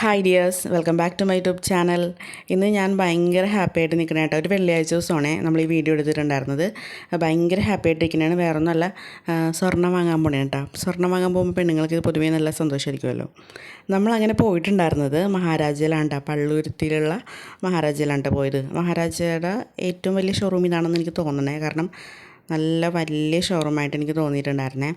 Hi dears welcome back to my YouTube channel ഇന്ന് ഞാൻ ഭയങ്കര ഹാപ്പി ആയിട്ട് നിൽക്കണ കേട്ടോ. ഒരു വെള്ളിയാഴ്ച ദിവസമാണേ നമ്മൾ ഈ വീഡിയോ എടുത്തിട്ടുണ്ടായിരുന്നത്. ഭയങ്കര ഹാപ്പി ആയിട്ട് ഇരിക്കണതാണ് വേറൊന്നല്ല സ്വർണം സ്വർണം വാങ്ങാൻ പോണേ കേട്ടോ. സ്വർണം വാങ്ങാൻ പോകുമ്പോൾ പെണ്ണുങ്ങൾക്ക് പൊതുവേ നല്ല സന്തോഷമായിരിക്കുമല്ലോ. നമ്മളങ്ങനെ പോയിട്ടുണ്ടായിരുന്നത് മഹാരാജയിലാണ് കേട്ടോ. പള്ളൂരുത്തിയിലുള്ള മഹാരാജയിലാണ് ട്ടോ പോയത്. മഹാരാജയുടെ ഏറ്റവും വലിയ ഷോറൂം ഇതാണെന്ന് എനിക്ക് തോന്നണേ. കാരണം നല്ല വലിയ ഷോറൂമായിട്ട് എനിക്ക് തോന്നിയിട്ടുണ്ടായിരുന്നേ.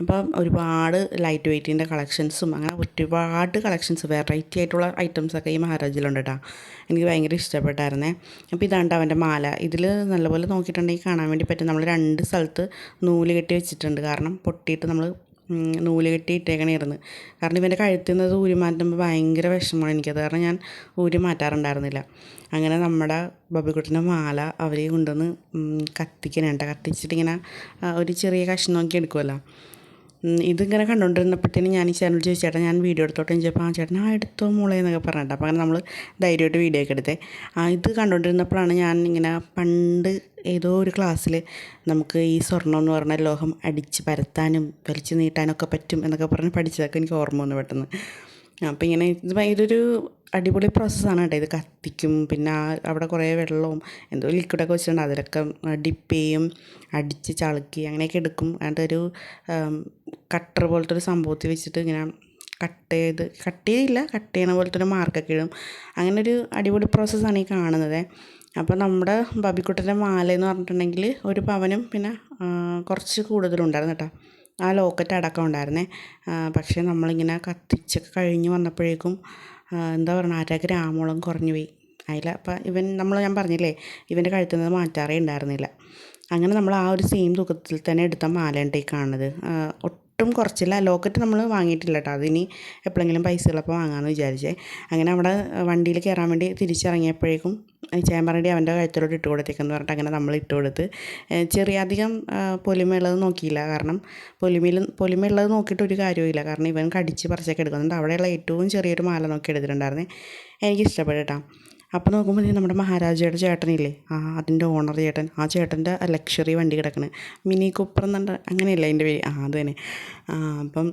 അപ്പം ഒരുപാട് ലൈറ്റ് വെയ്റ്റിന്റെ കളക്ഷൻസും അങ്ങനെ ഒരുപാട് കളക്ഷൻസ് വെറൈറ്റി ആയിട്ടുള്ള ഐറ്റംസൊക്കെ ഈ മഹാരാജിലുണ്ട് കേട്ടോ എനിക്ക് ഭയങ്കര ഇഷ്ടപ്പെട്ടായിരുന്നേ. അപ്പോൾ ഇതാണ്ട് അവന്റെ മാല. ഇതിൽ നല്ലപോലെ നോക്കിയിട്ടുണ്ടെങ്കിൽ കാണാൻ വേണ്ടി പറ്റും. നമ്മൾ രണ്ട് സ്ഥലത്ത് നൂൽ കെട്ടി വെച്ചിട്ടുണ്ട്. കാരണം പൊട്ടിയിട്ട് നമ്മൾ നൂൽ കെട്ടി ഇട്ടേക്കണേരുന്നു കാരണം ഇവന്റെ കഴുത്തിൽ നിന്ന് ഊരി മാറ്റുമ്പോൾ ഭയങ്കര വിഷമമാണ് എനിക്കത്. കാരണം ഞാൻ ഊരി മാറ്റാറുണ്ടായിരുന്നില്ല. അങ്ങനെ നമ്മുടെ ബബിക്കുട്ടന്റെ മാല അവർ കൊണ്ടുവന്ന് കത്തിക്കണേണ്ട കത്തിച്ചിട്ടിങ്ങനെ ഒരു ചെറിയ കഷ്ണം നോക്കി എടുക്കുമല്ലോ ഇതിങ്ങനെ കണ്ടുകൊണ്ടിരുന്നപ്പോഴത്തേനും ഞാൻ ഈ ചാനൽ ചോദിച്ചു ചേട്ടാ ഞാൻ വീഡിയോ എടുത്തോട്ടെ ചോദിച്ചപ്പോൾ ആ ചേട്ടൻ ആ എടുത്തോ മോളെ എന്നൊക്കെ പറഞ്ഞിട്ട്. അപ്പോൾ അങ്ങനെ നമ്മൾ ധൈര്യമായിട്ട് വീഡിയോ ഒക്കെ എടുത്തേ. ആ ഇത് കണ്ടുകൊണ്ടിരുന്നപ്പോഴാണ് ഞാൻ ഇങ്ങനെ പണ്ട് ഏതോ ഒരു ക്ലാസ്സിൽ നമുക്ക് ഈ സ്വർണം എന്ന് പറഞ്ഞ ലോഹം അടിച്ച് പരത്താനും വലിച്ചു നീട്ടാനൊക്കെ പറ്റും എന്നൊക്കെ പറഞ്ഞ് പഠിച്ചതൊക്കെ എനിക്ക് ഓർമ്മ വന്നു പെട്ടെന്ന്. അപ്പോൾ ഇങ്ങനെ ഇത് ഇതൊരു അടിപൊളി പ്രോസസ്സാണ് കേട്ടോ. ഇത് കത്തിക്കും പിന്നെ അവിടെ കുറേ വെള്ളവും എന്തോ ലിക്വിഡൊക്കെ വെച്ചിട്ടുണ്ട്. അതിലൊക്കെ ഡിപ്പ് ചെയ്യും അടിച്ച് ചളുക്കി അങ്ങനെയൊക്കെ എടുക്കും. എന്നിട്ട് ഒരു കട്ടർ പോലത്തെ ഒരു സംഭവത്തിൽ വെച്ചിട്ട് ഇങ്ങനെ കട്ട് ചെയ്ത് കട്ട് ചെയ്തില്ല കട്ട് ചെയ്യണ പോലത്തെ ഒരു മാർക്കൊക്കെ ഇടും. അങ്ങനെ ഒരു അടിപൊളി പ്രോസസ്സാണ് ഈ കാണുന്നത്. അപ്പോൾ നമ്മുടെ ബബിക്കുട്ടന്റെ മാല എന്ന് പറഞ്ഞിട്ടുണ്ടെങ്കിൽ ഒരു പവനും പിന്നെ കുറച്ച് കൂടുതലുണ്ടായിരുന്നു കേട്ടോ. ആ ലോക്കറ്റ് അടക്കം ഉണ്ടായിരുന്നേ. പക്ഷേ നമ്മളിങ്ങനെ കത്തിച്ചൊക്കെ കഴിഞ്ഞ് വന്നപ്പോഴേക്കും എന്താ പറയുക അര ഗ്രാമോളം കുറഞ്ഞു പോയി. അതിൽ അപ്പം ഇവൻ നമ്മൾ ഞാൻ പറഞ്ഞില്ലേ ഇവന്റെ കഴുത്തിൽ നിന്ന് മാറ്റാറേ ഉണ്ടായിരുന്നില്ല. അങ്ങനെ നമ്മൾ ആ ഒരു സെയിം തൂക്കത്തിൽ തന്നെ എടുത്ത മാലയുണ്ട് ഈ കാണുന്നത്. ഒട്ടും കുറച്ചില്ല. ലോക്കറ്റ് നമ്മൾ വാങ്ങിയിട്ടില്ല കേട്ടോ. അതിനി എപ്പോഴെങ്കിലും പൈസ വാങ്ങാമെന്ന് വിചാരിച്ചേ. അങ്ങനെ അവിടെ വണ്ടിയിൽ കയറാൻ വേണ്ടി തിരിച്ചിറങ്ങിയപ്പോഴേക്കും ചേമ്പറടി അവന്റെ കഴുത്തിലോട്ട് ഇട്ട് കൊടുത്തേക്കെന്ന് പറഞ്ഞിട്ട് അങ്ങനെ നമ്മൾ ഇട്ട് കൊടുത്ത് ചെറിയ അധികം പൊലിമയുള്ളത് നോക്കിയില്ല. കാരണം പൊലിമയിൽ പൊലിമയുള്ളത് നോക്കിയിട്ട് ഒരു കാര്യവുമില്ല. കാരണം ഇവൻ കടിച്ച് പറിച്ചൊക്കെ എടുക്കുന്നുണ്ട്. അവിടെയുള്ള ഏറ്റവും ചെറിയൊരു മാല നോക്കി എടുത്തിട്ടുണ്ടായിരുന്നേ. എനിക്ക് ഇഷ്ടപ്പെട്ടാ അപ്പോൾ നോക്കുമ്പോൾ നമ്മുടെ മഹാരാജയുടെ ചേട്ടനില്ലേ? ആ അതിന്റെ ഓണർ ചേട്ടൻ. ആ ചേട്ടന്റെ ലക്ഷറി വണ്ടി കിടക്കണ്. മിനി കുപ്പർ എന്നുണ്ട് അങ്ങനെയല്ല അതിന്റെ പേര്? ആ അത് തന്നെ. അപ്പം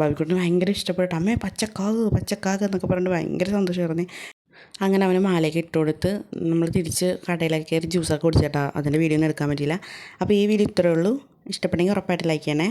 ബാബിക്കുട്ടിന് ഭയങ്കര ഇഷ്ടപ്പെട്ടു. അമ്മേ പച്ചക്കാക് പച്ചക്കാക് എന്നൊക്കെ പറഞ്ഞിട്ട് ഭയങ്കര സന്തോഷമായിരുന്നേ. അങ്ങനെ അവന് മാലയൊക്കെ ഇട്ട് കൊടുത്ത് നമ്മൾ തിരിച്ച് കടയിലൊക്കെ കയറി ജ്യൂസൊക്കെ കുടിച്ചേട്ടാ. അതിന്റെ വീഡിയോ ഒന്നും എടുക്കാൻ പറ്റിയില്ല. അപ്പോൾ ഈ വീഡിയോ ഇത്രയേ ഉള്ളൂ. ഇഷ്ടപ്പെട്ടെങ്കിൽ ഉറപ്പായിട്ട് ലൈക്ക് ചെയ്യണേ.